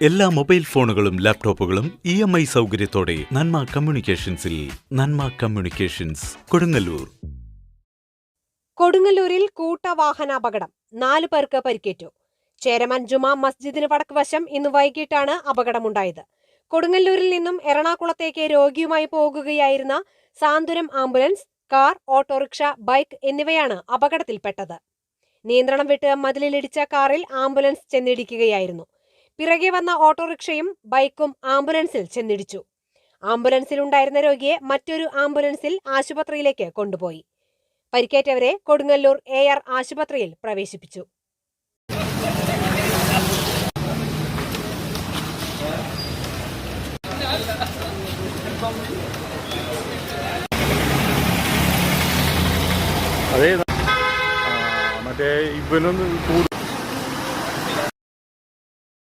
എല്ലാ മൊബൈൽ ഫോണുകളും ലാപ്ടോപ്പുകളും ഇ എം ഐ സൗകര്യത്തോടെ നന്മ കമ്മ്യൂണിക്കേഷൻസിൽ നന്മ കമ്മ്യൂണിക്കേഷൻസ് കൊടുങ്ങല്ലൂർ. കൊടുങ്ങല്ലൂരിൽ കൂട്ടവാഹനാപകടം നാലു പേർക്ക് പരിക്കേറ്റു. ചേരമൻ ജുമാ മസ്ജിദിന് വടക്ക് വശം ഇന്ന് വൈകിട്ടാണ് അപകടമുണ്ടായത്. കൊടുങ്ങല്ലൂരിൽ നിന്നും എറണാകുളത്തേക്ക് രോഗിയുമായി പോകുകയായിരുന്ന Santhwanam ambulance car autorickshaw bike എന്നിവയാണ് അപകടത്തിൽപ്പെട്ടത്. നിയന്ത്രണം വിട്ട് മതിലിലിടിച്ച കാറിൽ ആംബുലൻസ് ചെന്നിടിക്കുകയായിരുന്നു. പിറകെ വന്ന ഓട്ടോറിക്ഷയും ബൈക്കും ആംബുലൻസിൽ ചെന്നിടിച്ചു. ആംബുലൻസിലുണ്ടായിരുന്ന രോഗിയെ മറ്റൊരു ആംബുലൻസിൽ ആശുപത്രിയിലേക്ക് കൊണ്ടുപോയി. പരിക്കേറ്റവരെ കൊടുങ്ങല്ലൂർ എ ആർ ആശുപത്രിയിൽ പ്രവേശിപ്പിച്ചു. അതേ മറ്റേ ഇവനൊന്ന്